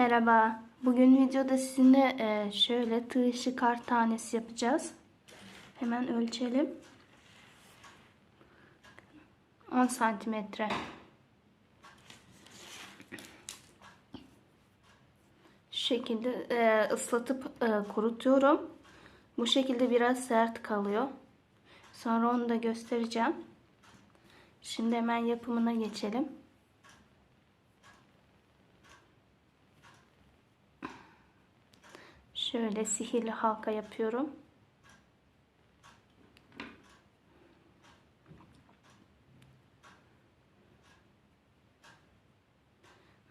Merhaba. Bugün videoda sizinle e, şöyle tığ işi tanesi yapacağız. Hemen ölçelim. 10 santimetre. Şu şekilde e, ıslatıp e, kurutuyorum. Bu şekilde biraz sert kalıyor. Sonra onu da göstereceğim. Şimdi hemen yapımına geçelim. Şöyle sihirli halka yapıyorum.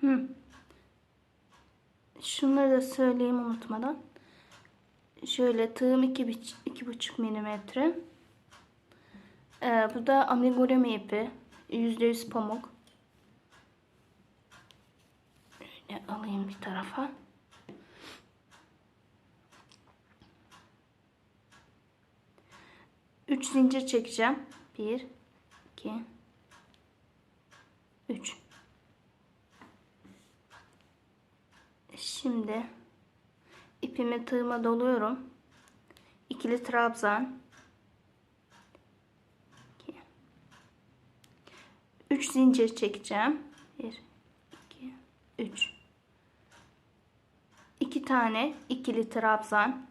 Hı. Şunları da söyleyeyim unutmadan. Şöyle tığım 2,5 milimetre. Ee, bu da amigurumi ipi. %100 pamuk. Şöyle alayım bir tarafa. Üç zincir çekeceğim. Bir, iki, üç. Şimdi ipimi tığıma doluyorum. İkili trabzan. 3 zincir çekeceğim. 1 2 3 2 tane ikili trabzan.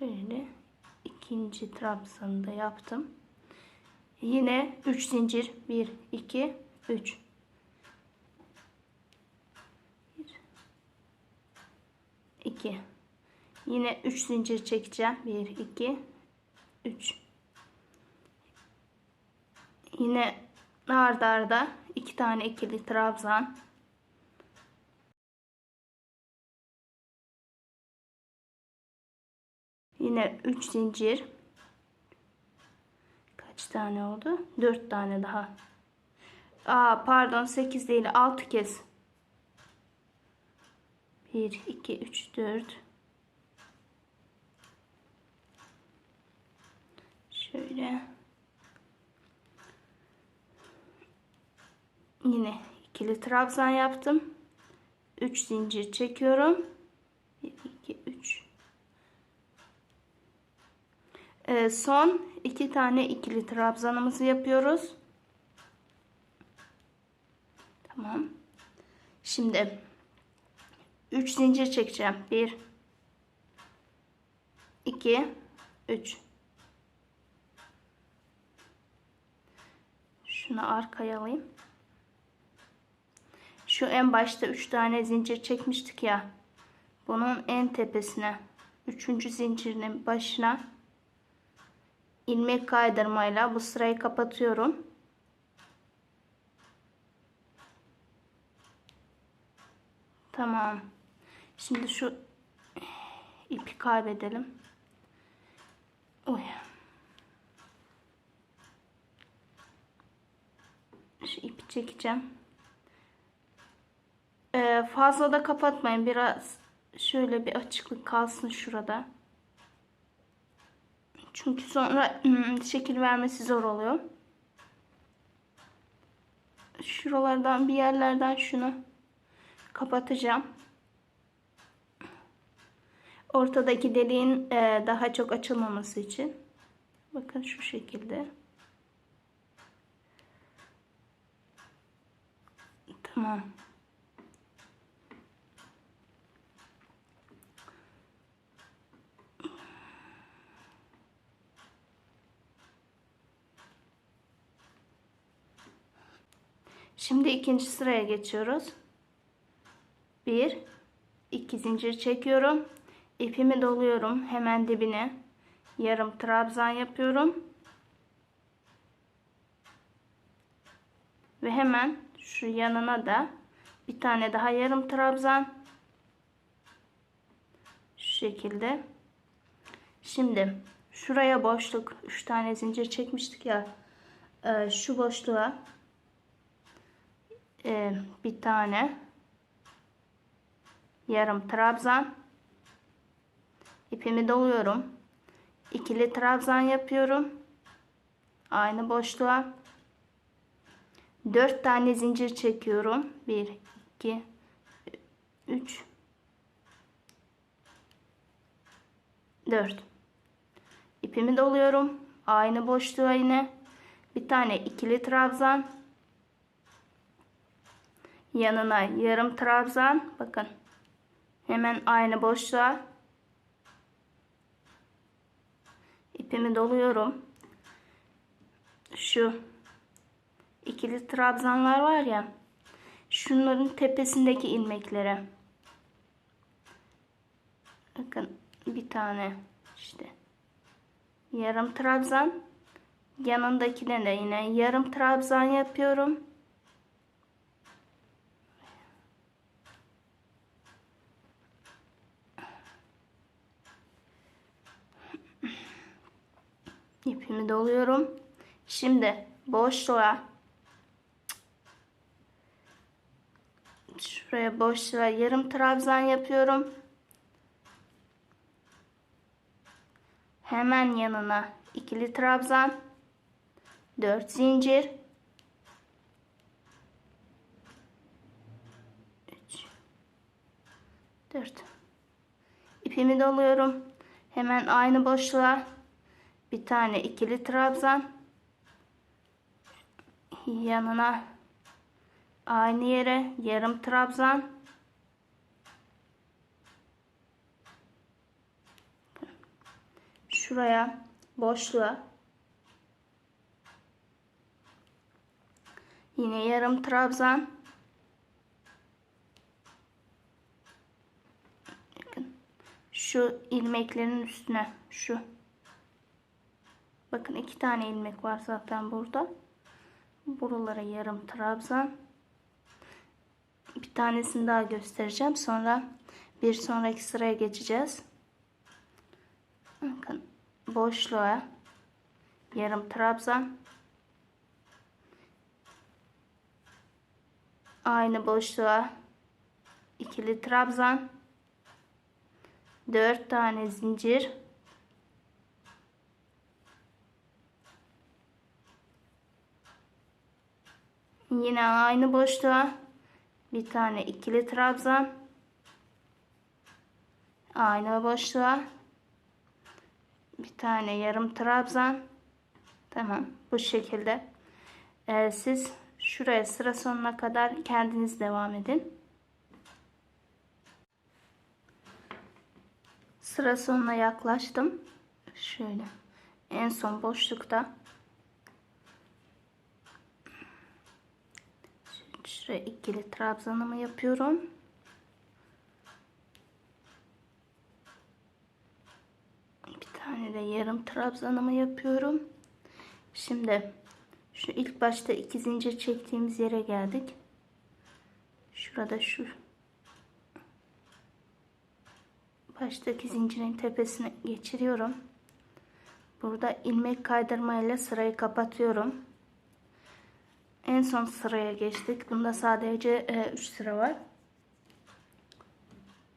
Şöyle ikinci trabzanı da yaptım. Yine 3 zincir 1 2 3 2 Yine 3 zincir çekeceğim. 1 2 3 Yine arda arda 2 tane ikili trabzan. Yine 3 zincir. Kaç tane oldu? 4 tane daha. Aa pardon 8 değil 6 kez. 1 2 3 4 Şöyle. Yine ikili trabzan yaptım. 3 zincir çekiyorum. 1 2 3 ee, son iki tane ikili trabzanımızı yapıyoruz. Tamam. Şimdi 3 zincir çekeceğim. 1 2 3 Şunu arkaya alayım. Şu en başta 3 tane zincir çekmiştik ya. Bunun en tepesine 3. zincirinin başına ilmek kaydırmayla bu sırayı kapatıyorum. Tamam. Şimdi şu ipi kaybedelim. Oy. Şu ipi çekeceğim. Ee, fazla da kapatmayın. Biraz şöyle bir açıklık kalsın şurada. Çünkü sonra hmm, şekil vermesi zor oluyor. Şuralardan bir yerlerden şunu kapatacağım. Ortadaki deliğin e, daha çok açılmaması için. Bakın şu şekilde. Tamam. Şimdi ikinci sıraya geçiyoruz. Bir, iki zincir çekiyorum. İpimi doluyorum hemen dibine. Yarım trabzan yapıyorum. Ve hemen şu yanına da bir tane daha yarım trabzan. Şu şekilde. Şimdi şuraya boşluk 3 tane zincir çekmiştik ya. E, şu boşluğa e, bir tane yarım trabzan ipimi doluyorum. ikili trabzan yapıyorum. Aynı boşluğa 4 tane zincir çekiyorum. 1 2 3 4 ipimi doluyorum. Aynı boşluğa yine bir tane ikili trabzan yanına yarım trabzan bakın. Hemen aynı boşluğa. İpimi doluyorum. Şu ikili trabzanlar var ya şunların tepesindeki ilmeklere. Bakın bir tane işte. Yarım trabzan yanındakine de yine yarım trabzan yapıyorum ipimi doluyorum. Şimdi boşluğa. Şuraya boşluğa yarım trabzan yapıyorum. Hemen yanına ikili trabzan 4 zincir 3 4 ipimi doluyorum. Hemen aynı boşluğa bir tane ikili trabzan. Yanına aynı yere yarım trabzan. Şuraya boşluğa. Yine yarım trabzan. Şu ilmeklerin üstüne şu bakın iki tane ilmek var zaten burada. Buralara yarım trabzan. Bir tanesini daha göstereceğim. Sonra bir sonraki sıraya geçeceğiz. Bakın boşluğa yarım trabzan. Aynı boşluğa ikili trabzan. 4 tane zincir yine aynı boşluğa. Bir tane ikili trabzan. Aynı boşluğa. Bir tane yarım trabzan. Tamam bu şekilde. Ee, siz şuraya sıra sonuna kadar kendiniz devam edin. Sıra sonuna yaklaştım. Şöyle en son boşlukta şuraya ikili trabzanımı yapıyorum tane de yarım trabzanımı yapıyorum. Şimdi şu ilk başta iki zincir çektiğimiz yere geldik. Şurada şu baştaki zincirin tepesine geçiriyorum. Burada ilmek kaydırmayla sırayı kapatıyorum. En son sıraya geçtik. Bunda sadece 3 e, sıra var.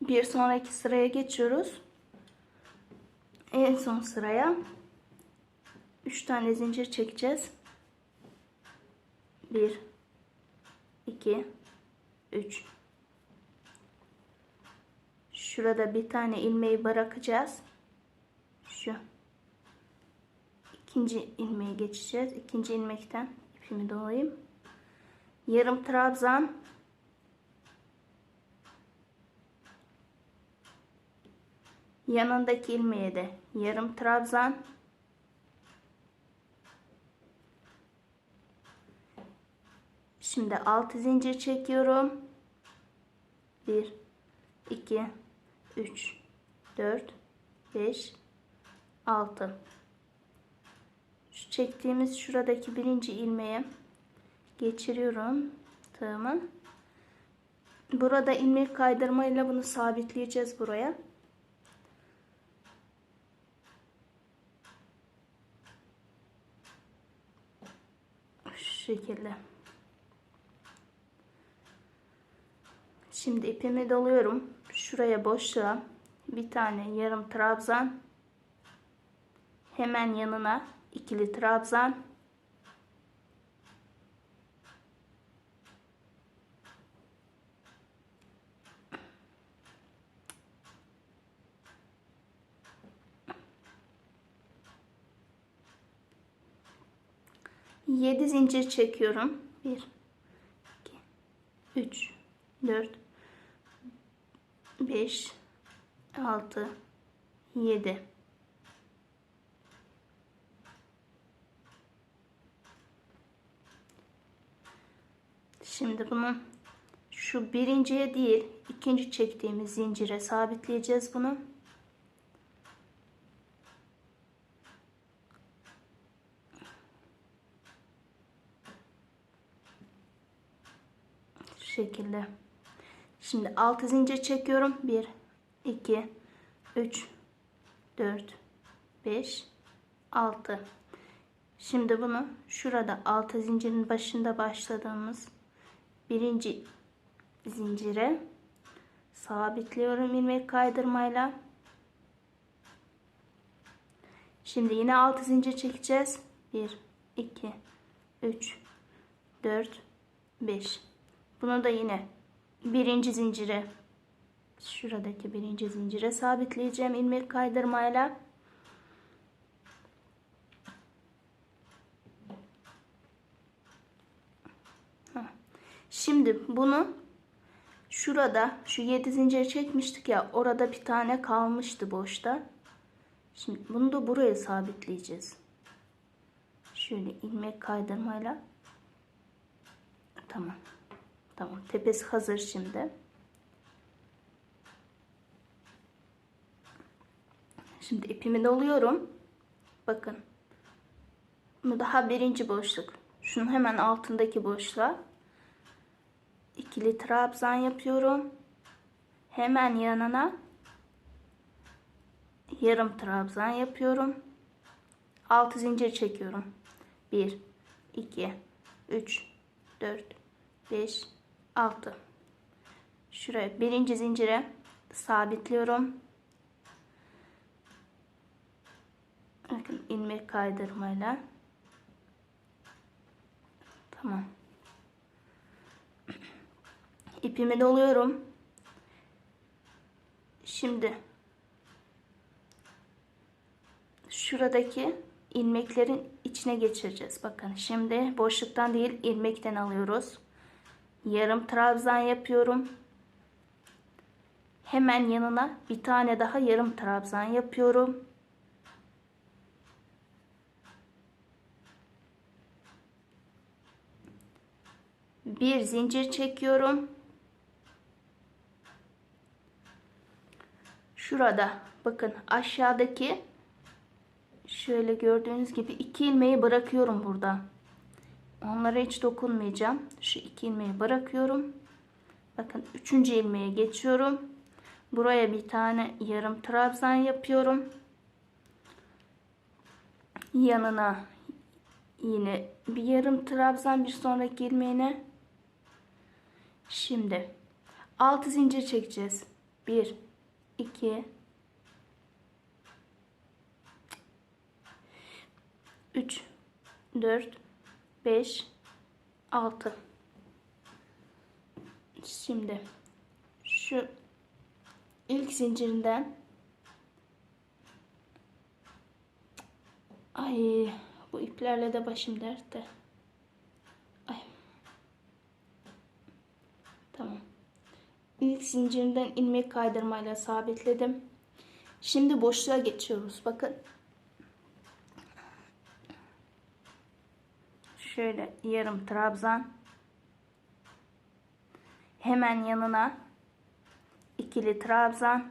Bir sonraki sıraya geçiyoruz en son sıraya 3 tane zincir çekeceğiz. 1 2 3 Şurada bir tane ilmeği bırakacağız. Şu. ikinci ilmeği geçeceğiz. İkinci ilmekten ipimi dolayayım. Yarım trabzan Yanındaki ilmeğe de yarım trabzan. Şimdi 6 zincir çekiyorum. 1 2 3 4 5 6 Şu çektiğimiz şuradaki birinci ilmeğe geçiriyorum tığımı. Burada ilmek kaydırmayla bunu sabitleyeceğiz buraya. şekilde. Şimdi ipimi doluyorum. Şuraya boşluğa bir tane yarım trabzan. Hemen yanına ikili trabzan Yedi zincir çekiyorum. Bir, iki, üç, dört, beş, altı, yedi. Şimdi bunu şu birinciye değil ikinci çektiğimiz zincire sabitleyeceğiz bunu. Şu şekilde. Şimdi 6 zincir çekiyorum. 1 2 3 4 5 6 Şimdi bunu şurada 6 zincirin başında başladığımız birinci zincire sabitliyorum ilmek kaydırmayla. Şimdi yine 6 zincir çekeceğiz. 1 2 3 4 5 Bunu da yine birinci zincire şuradaki birinci zincire sabitleyeceğim ilmek kaydırmayla. Şimdi bunu şurada şu 7 zincir çekmiştik ya orada bir tane kalmıştı boşta. Şimdi bunu da buraya sabitleyeceğiz. Şöyle ilmek kaydırmayla. Tamam. Tamam. Tepesi hazır şimdi. Şimdi ipimi doluyorum. Bakın. Bu daha birinci boşluk. Şunun hemen altındaki boşluğa ikili trabzan yapıyorum. Hemen yanına yarım trabzan yapıyorum. 6 zincir çekiyorum. 1 2 3 4 5 6 Şuraya birinci zincire sabitliyorum. Bakın ilmek kaydırmayla. Tamam. İpimi doluyorum. Şimdi şuradaki ilmeklerin içine geçireceğiz. Bakın şimdi boşluktan değil ilmekten alıyoruz. Yarım trabzan yapıyorum. Hemen yanına bir tane daha yarım trabzan yapıyorum. Bir zincir çekiyorum. Şurada bakın aşağıdaki şöyle gördüğünüz gibi iki ilmeği bırakıyorum burada. Onlara hiç dokunmayacağım. Şu iki ilmeği bırakıyorum. Bakın üçüncü ilmeğe geçiyorum. Buraya bir tane yarım trabzan yapıyorum. Yanına yine bir yarım trabzan bir sonraki ilmeğine. Şimdi 6 zincir çekeceğiz. 1 2 3 4 5 6 Şimdi şu ilk zincirinden ay bu iplerle de başım dertte. Ay. Tamam. İlk zincirinden ilmek kaydırmayla sabitledim. Şimdi boşluğa geçiyoruz. Bakın. Şöyle yarım trabzan. Hemen yanına ikili trabzan.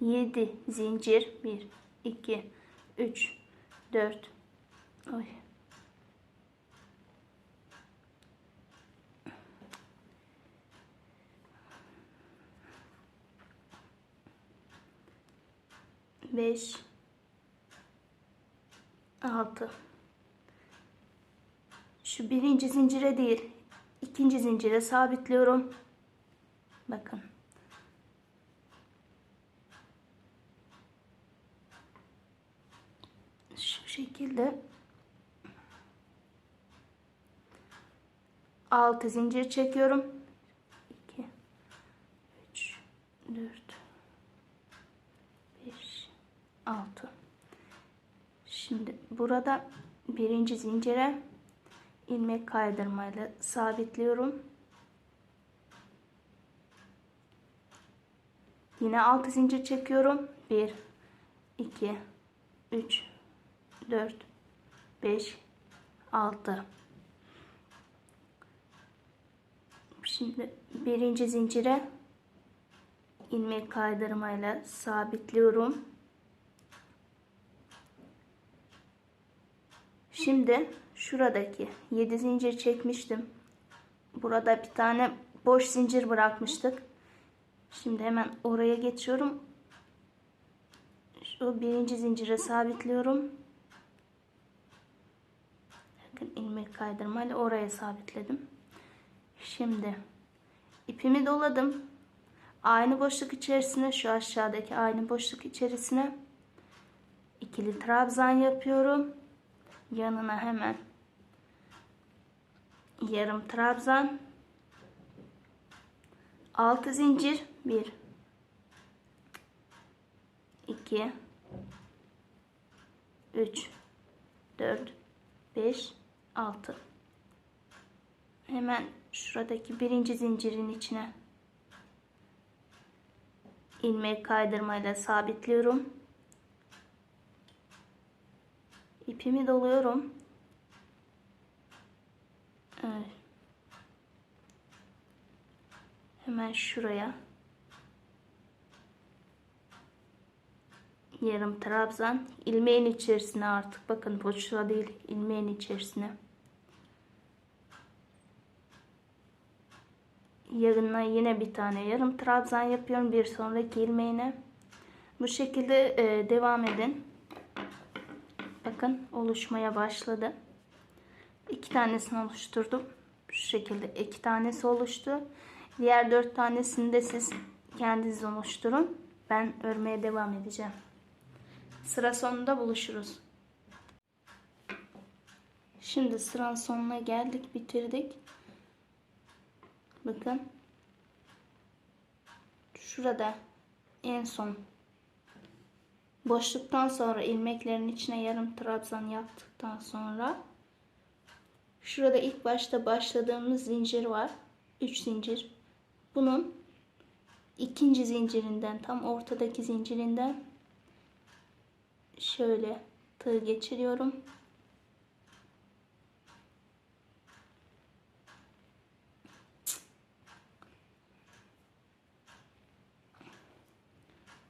7 zincir 1 2 3 4 Oy. 5 6 şu birinci zincire değil ikinci zincire sabitliyorum. Bakın. Şu şekilde. 6 zincir çekiyorum 2 3 4 6 Şimdi burada birinci zincire ilmek kaydırmayla sabitliyorum. Yine 6 zincir çekiyorum. 1 2 3 4 5 6 Şimdi birinci zincire ilmek kaydırmayla sabitliyorum. Şimdi şuradaki 7 zincir çekmiştim. Burada bir tane boş zincir bırakmıştık. Şimdi hemen oraya geçiyorum. Şu birinci zincire sabitliyorum. Bakın ilmek kaydırmayla oraya sabitledim. Şimdi ipimi doladım. Aynı boşluk içerisine şu aşağıdaki aynı boşluk içerisine ikili trabzan yapıyorum. Yanına hemen yarım trabzan 6 zincir 1 2 3 4 5 6 hemen şuradaki birinci zincirin içine ilmek kaydırmayla sabitliyorum. İpimi doluyorum. Evet. Hemen şuraya. Yarım trabzan. İlmeğin içerisine artık. Bakın boşluğa değil ilmeğin içerisine. Yarına yine bir tane yarım trabzan yapıyorum. Bir sonraki ilmeğine. Bu şekilde e, devam edin bakın oluşmaya başladı. İki tanesini oluşturdum. Şu şekilde iki tanesi oluştu. Diğer dört tanesini de siz kendiniz oluşturun. Ben örmeye devam edeceğim. Sıra sonunda buluşuruz. Şimdi sıranın sonuna geldik bitirdik. Bakın. Şurada en son boşluktan sonra ilmeklerin içine yarım trabzan yaptıktan sonra şurada ilk başta başladığımız zincir var. 3 zincir. Bunun ikinci zincirinden tam ortadaki zincirinden şöyle tığ geçiriyorum.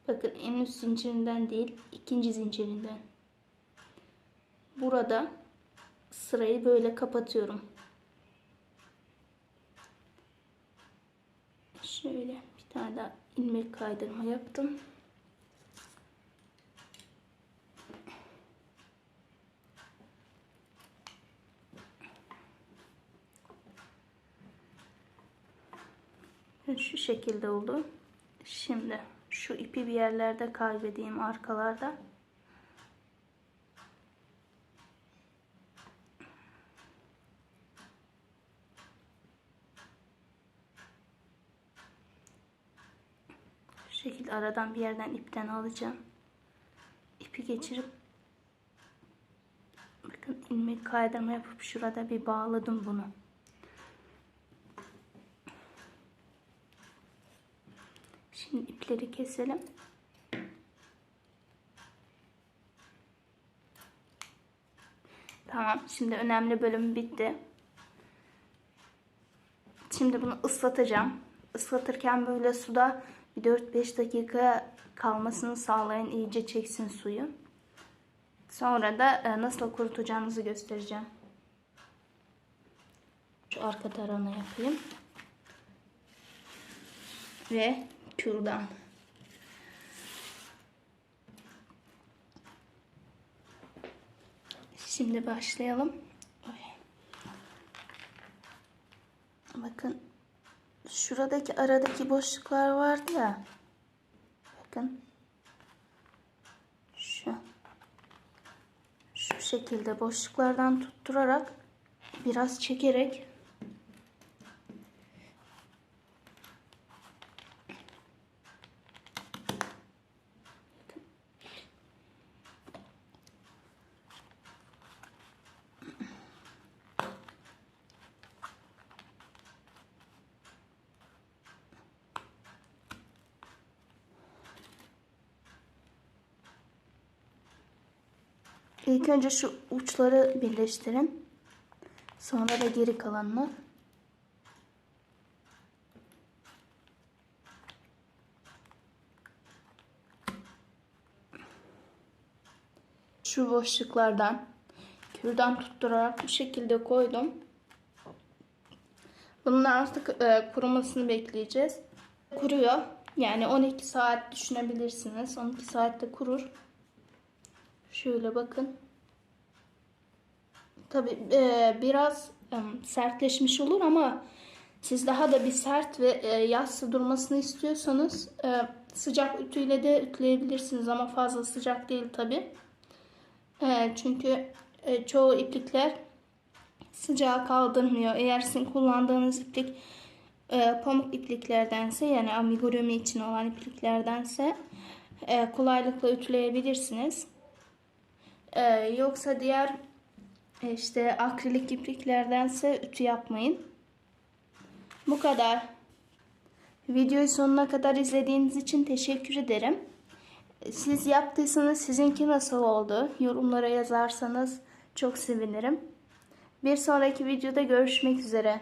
Bakın en üst zincirinden değil ikinci zincirinden. Burada sırayı böyle kapatıyorum. Şöyle bir tane daha ilmek kaydırma yaptım. Şu şekilde oldu. Şimdi şu ipi bir yerlerde kaybedeyim arkalarda. Şu şekilde aradan bir yerden ipten alacağım. İpi geçirip bakın ilmek kaydırma yapıp şurada bir bağladım bunu. Şimdi ipleri keselim. Tamam. Şimdi önemli bölüm bitti. Şimdi bunu ıslatacağım. Islatırken böyle suda bir 4-5 dakika kalmasını sağlayın. iyice çeksin suyu. Sonra da e, nasıl kurutacağınızı göstereceğim. Şu arka tarafını yapayım. Ve kürdan. Şimdi başlayalım. Bakın şuradaki aradaki boşluklar vardı ya. Bakın şu şu şekilde boşluklardan tutturarak biraz çekerek İlk önce şu uçları birleştirin. Sonra da geri kalanını. Şu boşluklardan kürdan tutturarak bu şekilde koydum. Bunun artık e, kurumasını bekleyeceğiz. Kuruyor. Yani 12 saat düşünebilirsiniz. 12 saatte kurur. Şöyle bakın. Tabi biraz e, sertleşmiş olur ama siz daha da bir sert ve e, yassı durmasını istiyorsanız e, sıcak ütüyle de ütüleyebilirsiniz ama fazla sıcak değil tabi. E, çünkü e, çoğu iplikler sıcağı kaldırmıyor. Eğer sizin kullandığınız iplik e, pamuk ipliklerdense yani amigurumi için olan ipliklerdense e, kolaylıkla ütüleyebilirsiniz. E, yoksa diğer e, işte akrilik ipliklerdense ütü yapmayın. Bu kadar. Videoyu sonuna kadar izlediğiniz için teşekkür ederim. Siz yaptıysanız sizinki nasıl oldu? Yorumlara yazarsanız çok sevinirim. Bir sonraki videoda görüşmek üzere.